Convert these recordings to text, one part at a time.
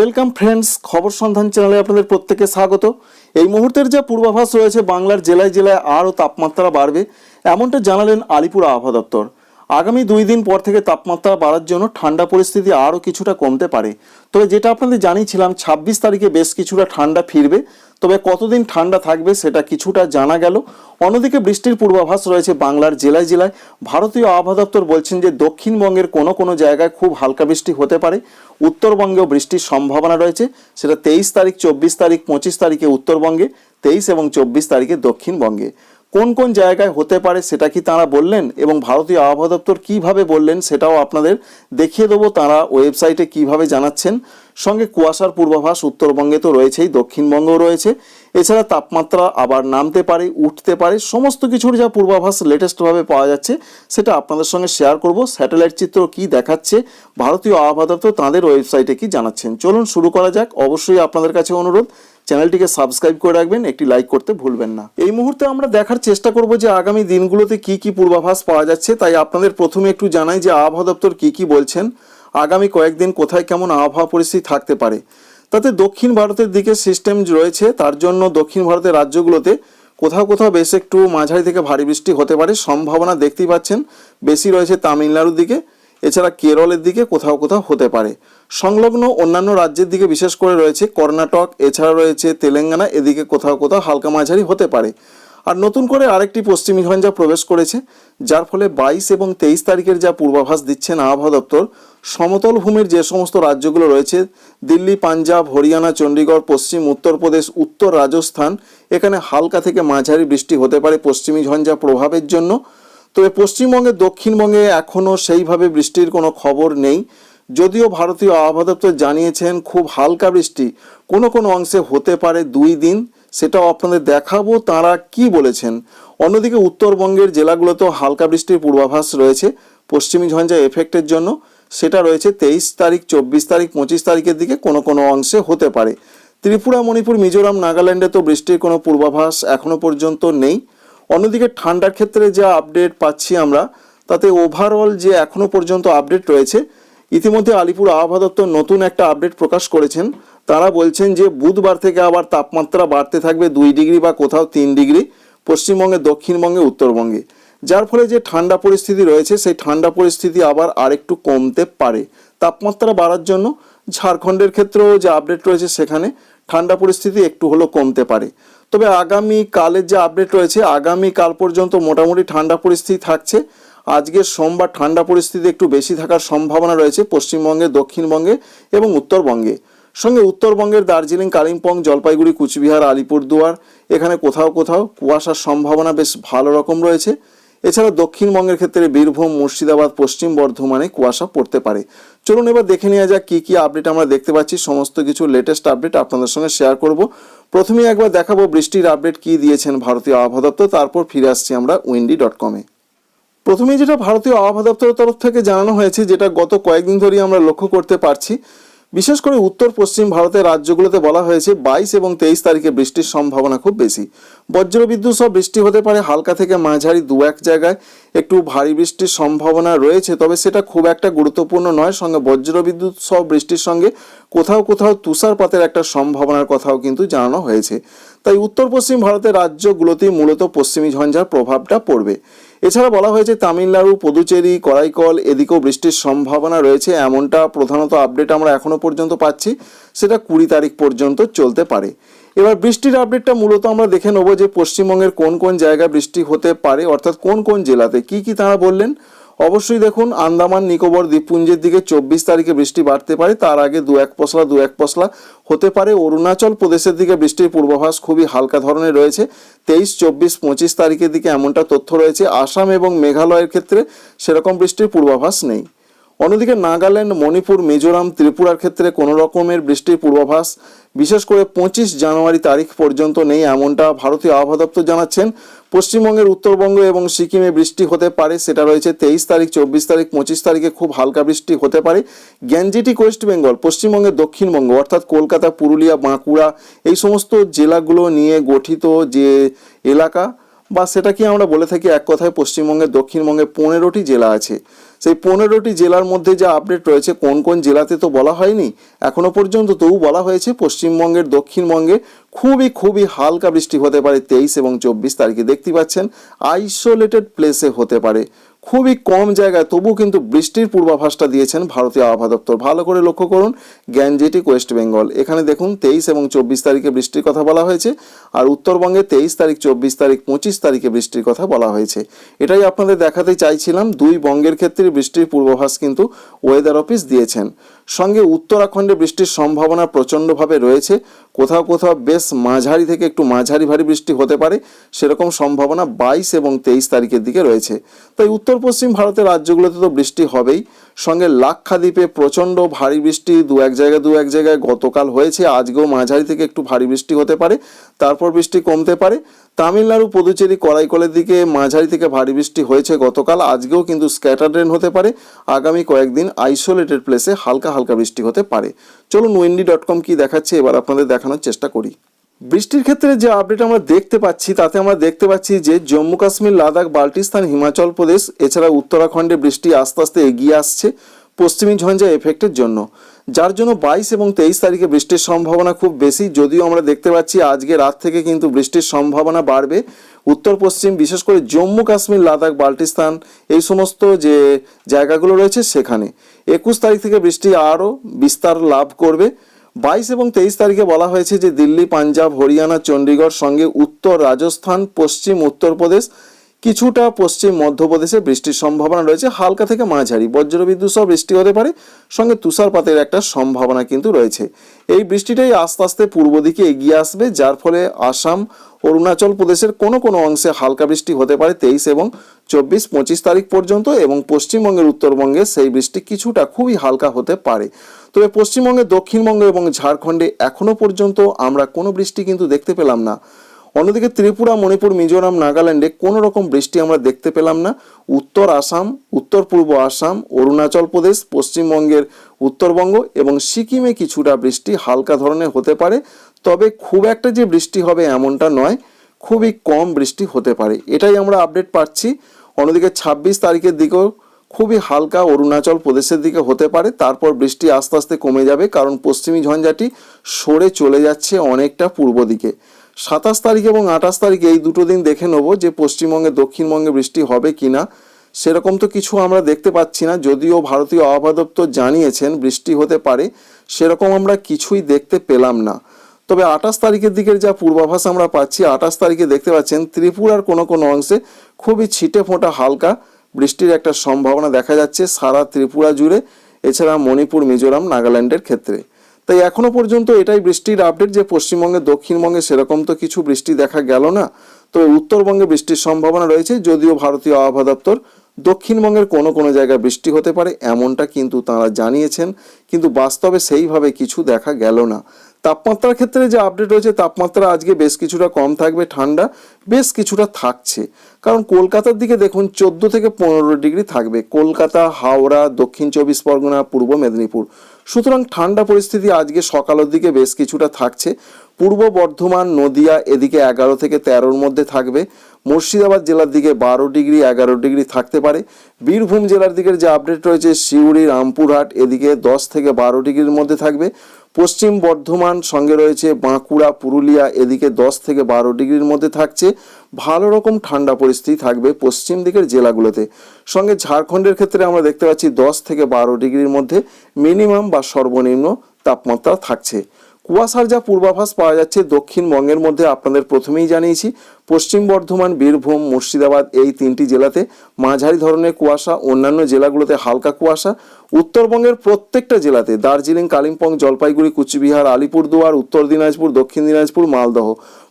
Welcome friends, খবর সন্ধান চ্যানেলে আপনাদের প্রত্যেকে স্বাগত। এই মুহূর্তের যা পূর্বাভাস রয়েছে, বাংলার জেলায় জেলায় আরও তাপমাত্রা বাড়বে, এমনটা জানালেন আলিপুর আবহাওয়া দপ্তর। আগামী দুই দিন পর থেকে তাপমাত্রা বাড়ার জন্য ঠান্ডা পরিস্থিতি আরও কিছুটা কমতে পারে। তবে যেটা আপনাদের জানিয়েছিলাম, ছাব্বিশ তারিখে বেশ কিছুটা ঠান্ডা ফিরবে। তবে কতদিন ঠান্ডা থাকবে সেটা কিছুটা জানা গেল। অন্যদিকে বৃষ্টির পূর্বাভাস রয়েছে বাংলার জেলায় জেলায়। ভারতীয় আবহাওয়া দপ্তর বলছেন যে দক্ষিণবঙ্গের কোনো কোনো জায়গায় খুব হালকা বৃষ্টি হতে পারে। উত্তরবঙ্গেও বৃষ্টির সম্ভাবনা রয়েছে। সেটা তেইশ তারিখ, চব্বিশ তারিখ, পঁচিশ তারিখে উত্তরবঙ্গে, তেইশ এবং চব্বিশ তারিখে দক্ষিণবঙ্গে। কোন কোন জায়গায় হতে পারে সেটা কি তারা বললেন এবং ভারতীয় আবহাওয়া দপ্তর কীভাবে বললেন সেটাও আপনাদের দেখিয়ে দেবো। তারা ওয়েবসাইটে কীভাবে জানাচ্ছেন। সঙ্গে কুয়াশার পূর্বাভাস উত্তরবঙ্গে তো রয়েছেই, দক্ষিণবঙ্গও রয়েছে। এছাড়া তাপমাত্রা আবার নামতে পারে, উঠতে পারে, সমস্ত কিছুর যা পূর্বাভাস লেটেস্টভাবে পাওয়া যাচ্ছে সেটা আপনাদের সঙ্গে শেয়ার করব। স্যাটেলাইট চিত্র কি দেখাচ্ছে, ভারতীয় আবহাওয়া দপ্তর তাঁদের ওয়েবসাইটে কি জানাচ্ছেন। চলুন শুরু করা যাক। অবশ্যই আপনাদের কাছে অনুরোধ চ্যানেলটিকে সাবস্ক্রাইব করে রাখবেন, একটি লাইক করতে ভুলবেন না। এই মুহূর্তে আমরা দেখার চেষ্টা করব যে আগামী দিনগুলোতে কি কি পূর্বাভাস পাওয়া যাচ্ছে। তাই আপনাদের প্রথমে একটু জানাই যে আবহাওয়া দপ্তর কি কি বলছেন, আগামী কয়েকদিন কোথায় কেমন আবহাওয়া পরিস্থিতি থাকতে পারে। তাতে দক্ষিণ ভারতের দিকে সিস্টেম রয়েছে, তার জন্য দক্ষিণ ভারতের রাজ্যগুলোতে কোথাও কোথাও বেশ একটু মাঝারি থেকে ভারী বৃষ্টি হতে পারে। সম্ভাবনা দেখতেই পাচ্ছেন, বেশি রয়েছে তামিলনাড়ুর দিকে। এছাড়া কেরলের দিকে কোথাও কোথাও হতে পারে। সংলগ্ন অন্যান্য রাজ্যের দিকে বিশেষ করে রয়েছে কর্ণাটক, এছাড়া রয়েছে তেলেঙ্গানা, এদিকে কোথাও কোথাও হালকা মাঝারি হতে পারে। আর নতুন করে আরেকটি পশ্চিমী ঝঞ্ঝা প্রবেশ করেছে, যার ফলে বাইশ এবং তেইশ তারিখের যা পূর্বাভাস দিচ্ছেন আবহাওয়া দপ্তর, সমতল ভূমির যে সমস্ত রাজ্যগুলো রয়েছে, দিল্লি, পাঞ্জাব, হরিয়ানা, চণ্ডীগড়, পশ্চিম, উত্তরপ্রদেশ, উত্তর রাজস্থান, এখানে হালকা থেকে মাঝারি বৃষ্টি হতে পারে পশ্চিমী ঝঞ্ঝা প্রভাবের জন্য। তবে পশ্চিমবঙ্গে, দক্ষিণবঙ্গে এখনও সেইভাবে বৃষ্টির কোনো খবর নেই। যদিও ভারতীয় আবহাওয়া দপ্তর জানিয়েছেন, খুব হালকা বৃষ্টি কোনো কোনো অংশে হতে পারে দুই দিন। সেটাও আপনাদের দেখাবো, তারা কি বলেছেন। অন্যদিকে উত্তরবঙ্গের জেলাগুলোতেও হালকা বৃষ্টির পূর্বাভাস রয়েছে পশ্চিমী ঝঞ্ঝা এফেক্টের জন্য। সেটা রয়েছে তেইশ তারিখ, চব্বিশ তারিখ, পঁচিশ তারিখের দিকে কোনো কোনো অংশে হতে পারে। ত্রিপুরা, মণিপুর, মিজোরাম, নাগাল্যান্ডে তো বৃষ্টির কোনো পূর্বাভাস এখনও পর্যন্ত নেই। অন্যদিকে ঠান্ডার ক্ষেত্রে যা আপডেট পাচ্ছি আমরা, তাতে ওভারঅল যে এখনও পর্যন্ত আপডেট রয়েছে, ইতিমধ্যে আলিপুর আবহাওয়া দপ্তর নতুন একটা আপডেট প্রকাশ করেছেন। তারা বলছেন যে বুধবার থেকে আবার তাপমাত্রা বাড়তে থাকবে দুই ডিগ্রি বা কোথাও তিন ডিগ্রি, পশ্চিমবঙ্গে, দক্ষিণবঙ্গে, উত্তরবঙ্গে। যার ফলে যে ঠান্ডা পরিস্থিতি রয়েছে, সেই ঠান্ডা পরিস্থিতি আবার আরেকটু কমতে পারে। তাপমাত্রা বাড়ার জন্য ঝাড়খণ্ডের ক্ষেত্রেও যে আপডেট রয়েছে সেখানে ঠান্ডা পরিস্থিতি একটু হলেও কমতে পারে। তবে আগামী কালের যে আপডেট রয়েছে আগামী কাল পর্যন্ত মোটামুটি ঠান্ডা পরিস্থিতি থাকছে। আজকের সোমবার ঠান্ডা পরিস্থিতি একটু বেশি থাকার সম্ভাবনা রয়েছে পশ্চিমবঙ্গে, দক্ষিণবঙ্গে এবং উত্তরবঙ্গে। সঙ্গে উত্তরবঙ্গের দার্জিলিং, কালিম্পং, জলপাইগুড়ি, কুচবিহার, আলিপুরদুয়ার, এখানে কোথাও কোথাও কুয়াশার সম্ভাবনা বেশ ভালো রকম রয়েছে। এছাড়া দক্ষিণবঙ্গের ক্ষেত্রে বীরভূম, মুর্শিদাবাদ, পশ্চিম বর্ধমানে কুয়াশা পড়তে পারে। চলুন এবার দেখে নেওয়া যাক কী কী আপডেট আমরা দেখতে পাচ্ছি। সমস্ত কিছু লেটেস্ট আপডেট আপনাদের সঙ্গে শেয়ার করব। প্রথমেই একবার দেখাবো বৃষ্টির আপডেট কী দিয়েছেন ভারতীয় আবহাওয়া দপ্তর, তারপর ফিরে আসছি আমরা উইন্ডি ডট কমে প্রথমেই যেটা ভারতীয় আবহাওয়া দপ্তরের তরফ থেকে জানানো হয়েছে, যেটা গত কয়েকদিন ধরেই আমরা লক্ষ্য করতে পারছি বিশেষ করে উত্তর পশ্চিম ভারতের রাজ্যগুলোতে বলা হয়েছে বাইশ এবং তেইশ তারিখে বৃষ্টির সম্ভাবনা খুব বেশি। বজ্রবিদ্যুৎ সব বৃষ্টি হতে পারে হালকা থেকে মাঝারি দু এক জায়গায়। একটু ভারী বৃষ্টির সম্ভাবনা রয়েছে, তবে সেটা খুব একটা গুরুত্বপূর্ণ নয়। সঙ্গে বজ্রবিদ্যুৎ সব বৃষ্টির সঙ্গে কোথাও কোথাও তুষারপাতের একটা সম্ভাবনার কথাও কিন্তু জানানো হয়েছে। তাই উত্তর পশ্চিম ভারতের রাজ্যগুলোতেই মূলত পশ্চিমী ঝঞ্ঝার প্রভাবটা পড়বে। এছাড়া বলা হয়েছে, তামিলনাড়ু, পদুচেরি, করাইকল এদিকেও বৃষ্টির সম্ভাবনা রয়েছে। এমনটা প্রধানত আপডেট আমরা এখনও পর্যন্ত পাচ্ছি। সেটা কুড়ি তারিখ পর্যন্ত চলতে পারে। এবার বৃষ্টির আপডেটটা মূলত আমরা দেখে নেব যে পশ্চিমবঙ্গের কোন কোন জায়গায় বৃষ্টি হতে পারে, অর্থাৎ কোন কোন জেলাতে। কি কি তারা বললেন? অবশ্যই দেখুন, আন্দামান, নিকোবর, দ্বীপপুঞ্জের দিকে চব্বিশ তারিখে বৃষ্টি বাড়তে পারে। তার আগে দু এক পশলা, দু এক পশলা হতে পারে। অরুণাচল প্রদেশের দিকে বৃষ্টির পূর্বাভাস খুবই হালকা ধরনের রয়েছে। তেইশ, চব্বিশ, পঁচিশ তারিখের দিকে এমনটা তথ্য রয়েছে। আসাম এবং মেঘালয়ের ক্ষেত্রে সেরকম বৃষ্টির পূর্বাভাস নেই। অন্যদিকে নাগাল্যান্ড, মণিপুর, মিজোরাম, ত্রিপুরার ক্ষেত্রে কোনো রকমের বৃষ্টির পূর্বাভাস, বিশেষ করে পঁচিশ জানুয়ারি তারিখ পর্যন্ত নেই এমনটা ভারতীয় আবহাওয়া দপ্তর জানাচ্ছেন। পশ্চিমবঙ্গের উত্তরবঙ্গ এবং সিকিমে বৃষ্টি হতে পারে, সেটা রয়েছে তেইশ তারিখ, চব্বিশ তারিখ, পঁচিশ তারিখে খুব হালকা বৃষ্টি হতে পারে। গ্যাঞ্জিটিক ওয়েস্ট বেঙ্গল, পশ্চিমবঙ্গের দক্ষিণবঙ্গ, অর্থাৎ কলকাতা, পুরুলিয়া, বাঁকুড়া, এই সমস্ত জেলাগুলো নিয়ে গঠিত যে এলাকা, বা সেটা কি আমরা বলে থাকি এক কথায় পশ্চিমবঙ্গের দক্ষিণবঙ্গে পনেরোটি জেলা আছে। সেই পনেরোটি জেলার মধ্যে যা আপডেট রয়েছে, কোন কোন জেলাতে তো বলা হয়নি, এখনও পর্যন্ত তবু বলা হয়েছে পশ্চিমবঙ্গের, দক্ষিণবঙ্গে খুবই খুবই হালকা বৃষ্টি হতে পারে তেইশ এবং চব্বিশ তারিখে। দেখতে পাচ্ছেন আইসোলেটেড প্লেসে হতে পারে। খুবই কম জায়গায় তবু কিন্তু বৃষ্টির পূর্বাভাসটা দিয়েছেন ভারতীয় আবহাওয়া দপ্তর। ভালো করে লক্ষ্য করুন গ্যাঞ্জেটিক ওয়েস্ট বেঙ্গল। এখানে দেখুন, তেইশ এবং চব্বিশ তারিখে বৃষ্টির কথা বলা হয়েছে, আর উত্তরবঙ্গে তেইশ তারিখ, চব্বিশ তারিখ, পঁচিশ তারিখে বৃষ্টির কথা বলা হয়েছে। এটাই আপনাদের দেখাতে চাইছিলাম, দুই বঙ্গের ক্ষেত্রে বৃষ্টির পূর্বাভাস কিন্তু ওয়েদার অফিস দিয়েছেন। সঙ্গে উত্তরাখণ্ডে বৃষ্টির সম্ভাবনা প্রচণ্ডভাবে রয়েছে, কোথাও কোথাও বেশ মাঝারি থেকে একটু মাঝারি ভারী বৃষ্টি হতে পারে, সেরকম সম্ভাবনা বাইশ এবং তেইশ তারিখের দিকে রয়েছে। তাই উত্তর পশ্চিম ভারতের রাজ্যগুলোতে তো বৃষ্টি হবেই। সঙ্গে লাক্ষাদ্বীপে প্রচণ্ড ভারী বৃষ্টি, দু এক জায়গায় দু এক জায়গায় গতকাল হয়েছে, আজকেও মাঝারি থেকে একটু ভারী বৃষ্টি হতে পারে, তারপর বৃষ্টি কমতে পারে। তামিলনাড়ু, পুদুচেরি, করাইকলের দিকে মাঝারি থেকে ভারী বৃষ্টি হয়েছে গতকাল, আজকেও কিন্তু স্ক্যাটার হতে পারে। আগামী কয়েকদিন আইসোলেটেড প্লেসে হালকা হালকা বৃষ্টি হতে পারে। চলুন উইন্ডি ডট কম কি দেখাচ্ছে, এবার আপনাদের দেখানোর চেষ্টা করি। বৃষ্টির ক্ষেত্রে যে আপডেট আমরা দেখতে পাচ্ছি, তাতে আমরা দেখতে পাচ্ছি যে জম্মু কাশ্মীর, লাদাখ, বাল্টিস্তান, হিমাচল প্রদেশ এছাড়া উত্তরাখণ্ডে বৃষ্টি আস্তে আস্তে এগিয়ে আসছে পশ্চিমী ঝঞ্ঝা এফেক্টের জন্য। যার জন্য বাইশ এবং তেইশ তারিখে বৃষ্টির সম্ভাবনা খুব বেশি, যদিও আমরা দেখতে পাচ্ছি আজকে রাত থেকে কিন্তু বৃষ্টির সম্ভাবনা বাড়বে। উত্তর পশ্চিম, বিশেষ করে জম্মু কাশ্মীর, লাদাখ, বাল্টিস্তান, এই সমস্ত যে জায়গাগুলো রয়েছে সেখানে। একুশ তারিখ থেকে বৃষ্টি আরও বিস্তার লাভ করবে। বাইশ এবং তেইশ তারিখে বলা হয়েছে যে দিল্লি, পাঞ্জাব, হরিয়ানা, চণ্ডীগড় সঙ্গে উত্তর রাজস্থান, পশ্চিম, উত্তরপ্রদেশ কিছুটা পশ্চিম মধ্যপ্রদেশে বৃষ্টির সম্ভাবনা রয়েছে। হালকা থেকে মাঝারি। বজ্রবিদ্যুৎ সহ বৃষ্টি হতে পারে। সঙ্গে তুষারপাতের একটা সম্ভাবনা কিন্তু রয়েছে। এই বৃষ্টিটাই আস্তে আস্তে পূর্ব দিকে এগিয়ে আসবে, যার ফলে আসাম, অরুণাচল প্রদেশের কোনো কোনো অংশে হালকা বৃষ্টি হতে পারে তেইশ এবং চব্বিশ, পঁচিশ তারিখ পর্যন্ত এবং পশ্চিমবঙ্গের উত্তরবঙ্গে সেই বৃষ্টি কিছুটা খুবই হালকা হতে পারে। তবে পশ্চিমবঙ্গে, দক্ষিণবঙ্গ এবং ঝাড়খণ্ডে এখনও পর্যন্ত আমরা কোনো বৃষ্টি কিন্তু দেখতে পেলাম না। অন্যদিকে ত্রিপুরা, মণিপুর, মিজোরাম, নাগাল্যান্ডে কোনো রকম বৃষ্টি আমরা দেখতে পেলাম না। উত্তর আসাম, উত্তর পূর্ব আসাম, অরুণাচল প্রদেশ, পশ্চিমবঙ্গের উত্তরবঙ্গ এবং সিকিমে কিছুটা বৃষ্টি হালকা ধরনের হতে পারে। তবে খুব একটা যে বৃষ্টি হবে এমনটা নয়, খুবই কম বৃষ্টি হতে পারে। এটাই আমরা আপডেট পাচ্ছি। অন্যদিকে ছাব্বিশ তারিখের দিকেও খুবই হালকা অরুণাচল প্রদেশের দিকে হতে পারে। তারপর বৃষ্টি আস্তে আস্তে কমে যাবে, কারণ পশ্চিমী ঝঞ্ঝাটি সরে চলে যাচ্ছে অনেকটা পূর্ব দিকে। সাতাশ তারিখ এবং আঠাশ তারিখ এই দুটো দিন দেখে নেব যে পশ্চিমবঙ্গে, দক্ষিণবঙ্গে বৃষ্টি হবে কি না সেরকম তো কিছু আমরা দেখতে পাচ্ছি না, যদিও ভারতীয় আবহাওয়া দপ্তর জানিয়েছেন বৃষ্টি হতে পারে, সেরকম আমরা কিছুই দেখতে পেলাম না। তবে আঠাশ তারিখের দিকের যা পূর্বাভাস আমরা পাচ্ছি, আঠাশ তারিখে দেখতে পাচ্ছেন ত্রিপুরার কোনো কোনো অংশে খুবই ছিটে ফোঁটা হালকা বৃষ্টির একটা সম্ভাবনা দেখা যাচ্ছে সারা ত্রিপুরা জুড়ে। এছাড়া মণিপুর, মিজোরাম, নাগাল্যান্ডের ক্ষেত্রে। তাই এখনও পর্যন্ত এটাই বৃষ্টির আপডেট যে পশ্চিমবঙ্গে, দক্ষিণবঙ্গে সেরকম তো কিছু বৃষ্টি দেখা গেল না। তো উত্তরবঙ্গে বৃষ্টির সম্ভাবনা রয়েছে, যদিও ভারতীয় আবহাওয়া দপ্তর দক্ষিণবঙ্গের কোনো কোনো জায়গায় বৃষ্টি হতে পারে, এমনটা কিন্তু তারা জানিয়েছেন। কিন্তু বাস্তবে সেইভাবে কিছু দেখা গেল না। তাপমাত্রার ক্ষেত্রে যে আপডেট রয়েছে, তাপমাত্রা আজকে বেশ কিছুটা কম থাকবে, ঠান্ডা বেশ কিছুটা থাকছে। কারণ কলকাতার দিকে দেখুন, চোদ্দ থেকে পনেরো ডিগ্রি থাকবে। কলকাতা, হাওড়া, দক্ষিণ চব্বিশ পরগনা, পূর্ব মেদিনীপুর। সুতরাং ঠান্ডা পরিস্থিতি আজকে সকালের দিকে বেশ কিছুটা থাকছে। পূর্ব বর্ধমান, নদিয়া, এদিকে এগারো থেকে তেরোর মধ্যে থাকবে। মুর্শিদাবাদ জেলার দিকে বারো ডিগ্রি, এগারো ডিগ্রি থাকতে পারে। বীরভূম জেলার দিকের যে আপডেট রয়েছে, সিউড়ি, রামপুরহাট, এদিকে দশ থেকে বারো ডিগ্রির মধ্যে থাকবে। পশ্চিম বর্ধমান সঙ্গে রয়েছে বাঁকুড়া, পুরুলিয়া, এদিকে দশ থেকে বারো ডিগ্রির মধ্যে থাকছে। ভালো রকম ঠান্ডা পরিস্থিতি থাকবে পশ্চিম দিকের জেলাগুলোতে। সঙ্গে ঝাড়খণ্ডের ক্ষেত্রে আমরা দেখতে পাচ্ছি দশ থেকে বারো ডিগ্রির মধ্যে মিনিমাম বা সর্বনিম্ন তাপমাত্রা থাকছে। কুয়াশার যা পূর্বাভাস পাওয়া যাচ্ছে দক্ষিণবঙ্গের মধ্যে আপনাদের প্রথমেই জানিয়েছি, পশ্চিম বর্ধমান, বীরভূম, মুর্শিদাবাদ এই তিনটি জেলাতে মাঝারি ধরনের কুয়াশা, অন্যান্য জেলাগুলোতে হালকা কুয়াশা। উত্তরবঙ্গের প্রত্যেকটা জেলাতে দার্জিলিং, কালিম্পং, জলপাইগুড়ি, কুচবিহার, আলিপুরদুয়ার, উত্তর দিনাজপুর, দক্ষিণ দিনাজপুর, মালদহ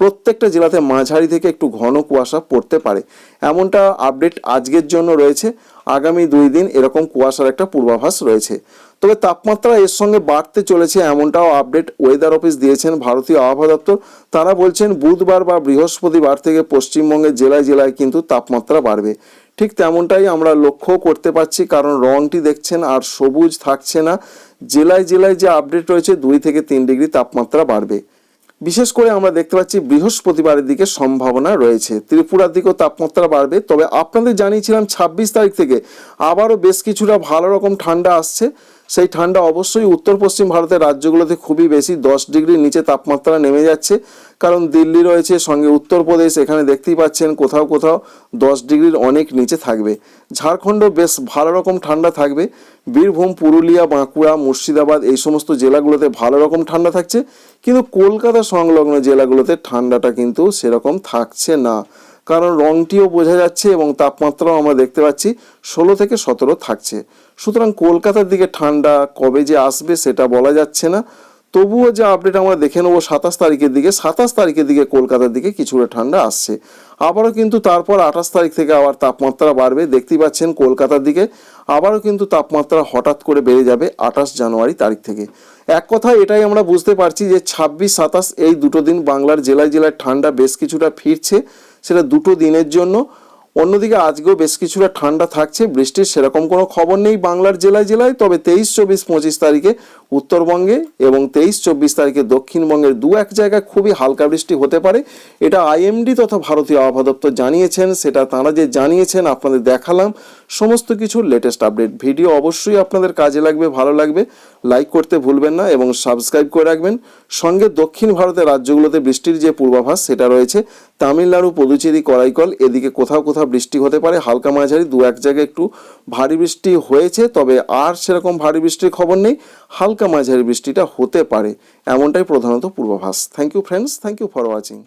প্রত্যেকটা জেলাতে মাঝারি থেকে একটু ঘন কুয়াশা পড়তে পারে। এমনটা আপডেট আজকের জন্য রয়েছে। আগামী দুই দিন এরকম কুয়াশার একটা পূর্বাভাস রয়েছে। তবে তাপমাত্রা এর সঙ্গে বাড়তে চলেছে এমনটাও আপডেট ওয়েদার অফিস দিয়েছেন ভারতীয় আবহাওয়া দপ্তর। তারা বলছেন, বুধবার বা বৃহস্পতিবার থেকে পশ্চিমবঙ্গের জেলায় জেলায় কিন্তু তাপমাত্রা বাড়বে। ঠিক তেমনটাই আমরা লক্ষ্য করতে পারছি, কারণ রংটি দেখছেন আর সবুজ থাকছে না। জেলায় জেলায় যে আপডেট রয়েছে, দুই থেকে তিন ডিগ্রি তাপমাত্রা বাড়বে। বিশেষ করে আমরা দেখতে পাচ্ছি বৃহস্পতিবারের দিকে সম্ভাবনা রয়েছে। ত্রিপুরার দিকেও তাপমাত্রা বাড়বে, তবে আপনাদের জানিয়েছিলাম ছাব্বিশ তারিখ থেকে আবারও বেশ কিছুটা ভালো রকম ঠান্ডা আসছে। সেই ঠান্ডা অবশ্যই উত্তর পশ্চিম ভারতের রাজ্যগুলোতে খুবই বেশি, দশ ডিগ্রির নিচে তাপমাত্রা নেমে যাচ্ছে। কারণ দিল্লি রয়েছে, সঙ্গে উত্তরপ্রদেশ, এখানে দেখতেই পাচ্ছেন কোথাও কোথাও দশ ডিগ্রির অনেক নিচে থাকবে। ঝাড়খণ্ড বেশ ভালো রকম ঠান্ডা থাকবে। বীরভূম, পুরুলিয়া, বাঁকুড়া, মুর্শিদাবাদ এই সমস্ত জেলাগুলোতে ভালো রকম ঠান্ডা থাকছে। কিন্তু কলকাতা সংলগ্ন জেলাগুলোতে ঠান্ডাটা কিন্তু সেরকম থাকছে না। কারণ রংটিও বোঝা যাচ্ছে এবং তাপমাত্রাও আমরা দেখতে পাচ্ছি। ষোলো থেকে সতেরো থাকছে। সুতরাং কলকাতার দিকে ঠান্ডা কবে যে আসবে সেটা বলা যাচ্ছে না। তবুও যে আপডেট আমরা দেখে নেব সাতাশ তারিখের দিকে, সাতাশ তারিখের দিকে কলকাতার দিকে কিছুটা ঠান্ডা আসছে। আবারও কিন্তু তারপর আঠাশ তারিখ থেকে আবার তাপমাত্রা বাড়বে, দেখতেই পাচ্ছেন কলকাতার দিকে। আবারও কিন্তু তাপমাত্রা হঠাৎ করে বেড়ে যাবে আঠাশ জানুয়ারি তারিখ থেকে। এক কথা এটাই আমরা বুঝতে পারছি যে ছাব্বিশ, সাতাশ এই দুটো দিন বাংলার জেলায় জেলায় ঠান্ডা বেশ কিছুটা ফিরছে। সেটা দুটো দিনের জন্য অন্যদিকে আজকেও বেশ কিছুটা ঠান্ডা থাকছে, বৃষ্টির সেরকম কোনো খবর নেই বাংলার জেলায় জেলায়, তবে তেইশ, চব্বিশ, পঁচিশ তারিখে উত্তরবঙ্গে এবং তেইশ, চব্বিশ তারিখে দক্ষিণবঙ্গের দু এক জায়গায় খুবই হালকা বৃষ্টি হতে পারে। এটা আইএমডি তথা ভারতীয় আবহাওয়া দপ্তর জানিয়েছেন, সেটা তাঁরা যে জানিয়েছেন আপনাদের দেখালাম। সমস্ত কিছুর লেটেস্ট আপডেট ভিডিও অবশ্যই আপনাদের কাজে লাগবে, ভালো লাগবে। লাইক করতে ভুলবেন না এবং সাবস্ক্রাইব করে রাখবেন। সঙ্গে দক্ষিণ ভারতের রাজ্যগুলোতে বৃষ্টির যে পূর্বাভাস, সেটা রয়েছে। তামিলনাড়ু, পুদুচেরি, করাইকল, এদিকে কোথাও কোথাও কোথাও বৃষ্টি হতে পারে, হালকা মাঝারি, দু এক জায়গায় একটু ভারী বৃষ্টি হয়েছে, তবে আর সেরকম ভারী বৃষ্টির খবর নেই, হালকা মাঝারি বৃষ্টিটা হতে পারে, এমনটাই প্রধানত পূর্বাভাস। Thank you friends thank you for watching